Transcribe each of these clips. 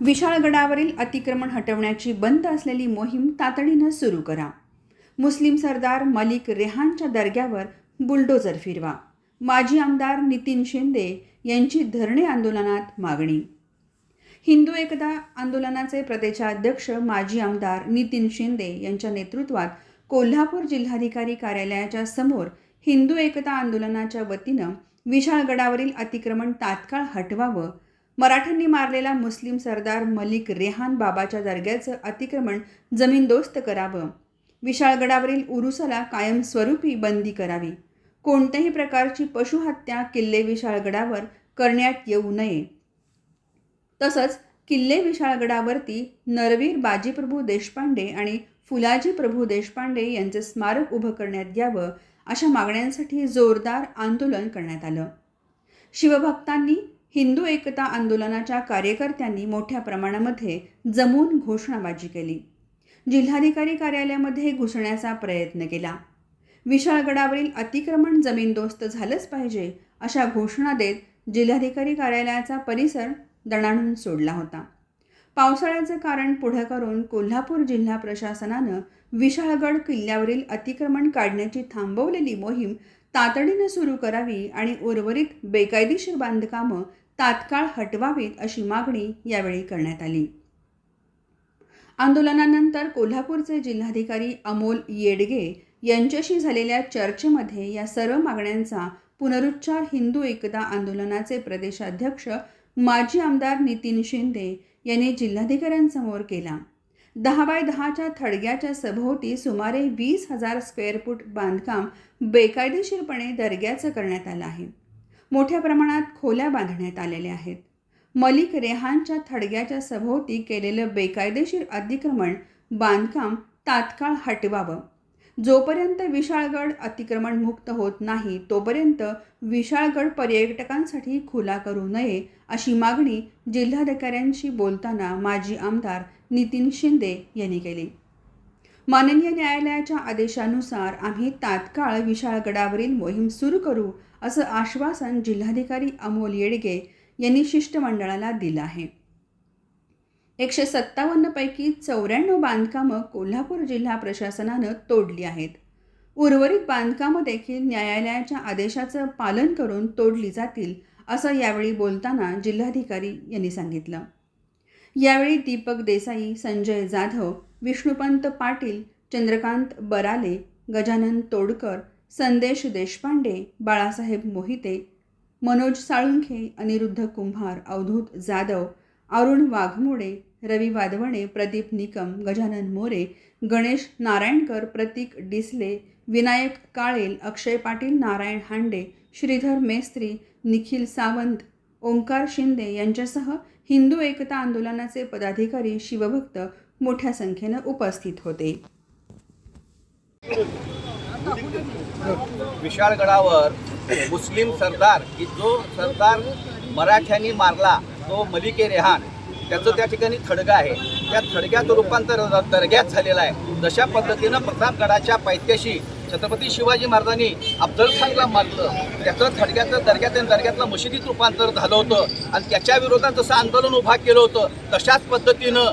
विशाळगडावरील अतिक्रमण हटवण्याची बंद असलेली मोहीम तातडीनं सुरू करा. मुस्लिम सरदार मलिक रेहानच्या दर्ग्यावर बुलडोजर फिरवा. माजी आमदार नितीन शिंदे यांची धरणे आंदोलनात मागणी. हिंदू एकता आंदोलनाचे प्रदेशाध्यक्ष माजी आमदार नितीन शिंदे यांच्या नेतृत्वात कोल्हापूर जिल्हाधिकारी कार्यालयाच्या समोर हिंदू एकता आंदोलनाच्या वतीनं विशाळगडावरील अतिक्रमण तात्काळ हटवावं मराठ्यांनी मारलेला मुस्लिम सरदार मलिक रेहान बाबाच्या दर्ग्याचं अतिक्रमण जमीनदोस्त करावं. विशाळगडावरील उरुसाला कायमस्वरूपी बंदी करावी. कोणत्याही प्रकारची पशुहत्या किल्ले विशाळगडावर करण्यात येऊ नये. तसंच किल्ले विशाळगडावरती नरवीर बाजीप्रभू देशपांडे आणि फुलाजी प्रभू देशपांडे यांचे स्मारक उभं करण्यात यावं अशा मागण्यांसाठी जोरदार आंदोलन करण्यात आलं. शिवभक्तांनी हिंदू एकता आंदोलनाच्या कार्यकर्त्यांनी मोठ्या प्रमाणामध्ये जमून घोषणाबाजी केली. जिल्हाधिकारी कार्यालयामध्ये घुसण्याचा प्रयत्न केला. विशाळगडावरील अतिक्रमण जमीनदोस्त झालंच पाहिजे अशा घोषणा देत जिल्हाधिकारी कार्यालयाचा परिसर दणाणून सोडला होता. पावसाळ्याचं कारण पुढं करून कोल्हापूर जिल्हा प्रशासनानं विशाळगड किल्ल्यावरील अतिक्रमण काढण्याची थांबवलेली मोहीम तातडीनं सुरू करावी आणि उर्वरित बेकायदेशीर बांधकामं तात्काळ हटवावीत अशी मागणी यावेळी करण्यात आली. आंदोलनानंतर कोल्हापूरचे जिल्हाधिकारी अमोल येडगे यांच्याशी झालेल्या चर्चेमध्ये या सर्व मागण्यांचा पुनरुच्चार हिंदू एकता आंदोलनाचे प्रदेशाध्यक्ष माजी आमदार नितीन शिंदे यांनी जिल्हाधिकाऱ्यांसमोर केला. दहा बाय दहाच्या थडग्याच्या सभोवती सुमारे वीस हजार स्क्वेअर फूट बांधकाम बेकायदेशीरपणे दर्ग्याचं करण्यात आलं आहे. मोठ्या प्रमाणात खोल्या बांधण्यात आलेल्या आहेत. मलिक रेहानच्या थडग्याच्या सभोवती केलेलं बेकायदेशीर अतिक्रमण बांधकाम तात्काळ हटवावं. जोपर्यंत विशाळगड अतिक्रमण मुक्त होत नाही तोपर्यंत विशाळगड पर्यटकांसाठी खुला करू नये अशी मागणी जिल्हाधिकाऱ्यांशी बोलताना माजी आमदार नितीन शिंदे यांनी केली. माननीय न्यायालयाच्या आदेशानुसार आम्ही तात्काळ विशाळगडावरील मोहीम सुरू करू असं आश्वासन जिल्हाधिकारी अमोल येडगे यांनी शिष्टमंडळाला दिलं आहे. एकशे सत्तावन्नपैकी चौऱ्याण्णव बांधकामं कोल्हापूर जिल्हा प्रशासनानं तोडली आहेत. उर्वरित बांधकामं देखील न्यायालयाच्या आदेशाचं पालन करून तोडली जातील असं यावेळी बोलताना जिल्हाधिकारी यांनी सांगितलं. यावेळी दीपक देसाई संजय जाधव विष्णुपंत पाटील चंद्रकांत बराले गजानन तोडकर संदेश देशपांडे बाळासाहेब मोहिते मनोज साळुंखे अनिरुद्ध कुंभार अवधूत जाधव अरुण वाघमोडे रवी वाधवणे प्रदीप निकम गजानन मोरे गणेश नारायणकर प्रतीक डिसले विनायक काळेल अक्षय पाटील नारायण हांडे श्रीधर मेस्त्री निखिल सावंत ओंकार शिंदे यांच्यासह हिंदू एकता आंदोलनाचे पदाधिकारी शिवभक्त मोठ्या संख्येनं उपस्थित होते. विशाळगडावर मुस्लिम सरदार की जो सरदार मराठ्यांनी मारला तो मलिके रेहान. त्याचं त्या ठिकाणी थडगा आहे. त्या थडग्याचं रूपांतर दर्ग्यात झालेलं आहे. जशा पद्धतीनं प्रतापगडाच्या पायथ्याशी छत्रपती शिवाजी महाराजांनी अफजल खानला मारलं. त्याचं थडक्याचं दर्ग्यात दर्ग्यातलं मशिदीत रूपांतर झालं होतं. आणि त्याच्या विरोधात जसं आंदोलन उभा केलं होतं तशाच पद्धतीनं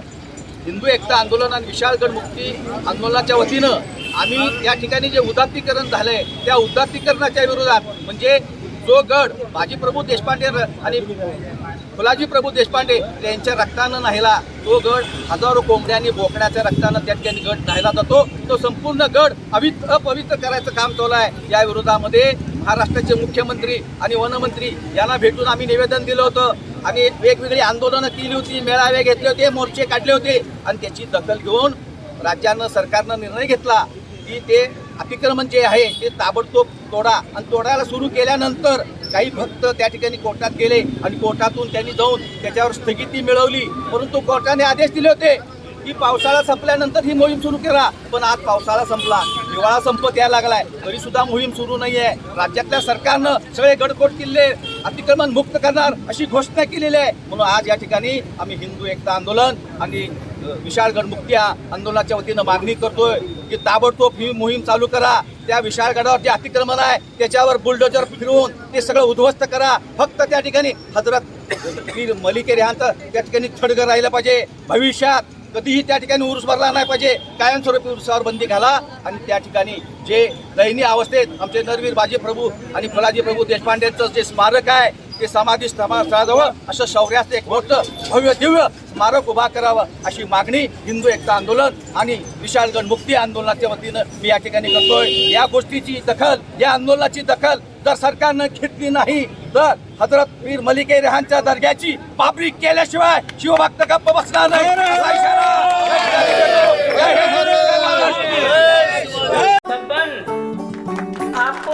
हिंदू एकता आंदोलन आणि विशाळगड मुक्ती आंदोलनाच्या वतीनं आम्ही या ठिकाणी जे उदात्तीकरण झालंय त्या उदात्तीकरणाच्या विरोधात म्हणजे जो गड बाजीप्रभू देशपांडे र- आणि फुलाजी प्रभू देशपांडे यांच्या रक्तानं नाहीला तो गड हजारो कोंबड्यांनी बोकड्याच्या रक्तानं त्या ठिकाणी गड नाहीला जातो. तो संपूर्ण गड अवित अपवित्र करायचं काम चालू आहे. या विरोधामध्ये महाराष्ट्राचे मुख्यमंत्री आणि वनमंत्री यांना भेटून आम्ही निवेदन दिलं होतं आणि वेगवेगळी आंदोलनं केली होती मेळावे घेतले होते मोर्चे काढले होते आणि त्याची दखल घेऊन राज्यानं सरकारनं निर्णय घेतला की ते अतिक्रमण जे आहे ते ताबडतोब तोडा. आणि तोडायला सुरू केल्यानंतर काही भक्त त्या ठिकाणी कोर्टात गेले आणि कोर्टातून त्यांनी जाऊन त्याच्यावर स्थगिती मिळवली. परंतु कोर्टाने आदेश दिले होते की पावसाळा संपल्यानंतर ही मोहीम सुरू करा. पण आज पावसाळा संपला. हिवाळा संपत यायला लागलाय. तरी सुद्धा मोहीम सुरू नाही आहे राज्यातल्या सरकारनं सगळे गडकोट किल्ले अतिक्रमण मुक्त करणार अशी घोषणा केलेली आहे. म्हणून आज या ठिकाणी आम्ही हिंदू एकता आंदोलन आणि विशाळ विशाळगड आंदोलनाच्या वतीनं मागणी करतोय की ताबडतोब ही मोहीम चालू करा. त्या विशाळगडावर जे अतिक्रमण आहे. त्याच्यावर बुलडोजर फिरवून ते सगळं उद्ध्वस्त करा. फक्त त्या ठिकाणी हजरत वीर मलिके रेहांचं त्या ठिकाणी थडगं राहिलं पाहिजे. भविष्यात कधीही त्या ठिकाणी उरूस भरला नाही पाहिजे. कायमस्वरूपी उरुसावर बंदी घाला आणि त्या ठिकाणी जे दयनीय अवस्थेत आमचे नरवीर बाजी प्रभू आणि फुलाजी प्रभू देशपांडेंचं जे स्मारक आहे ते समाधी स्थळाजवळ असं शौर्याचं एक मोठं भव्य दिव्य स्मारक उभा करावं अशी मागणी हिंदू एकता आंदोलन आणि विशालगड मुक्ती आंदोलनाच्या वतीनं मी या ठिकाणी करतोय. या गोष्टीची दखल या आंदोलनाची दखल जर सरकारनं घेतली नाही तर हजरत पीर मलिके रेहानच्या दर्ग्याची पाबरी केल्याशिवाय शिवभक्त गप्प बसणार नाही?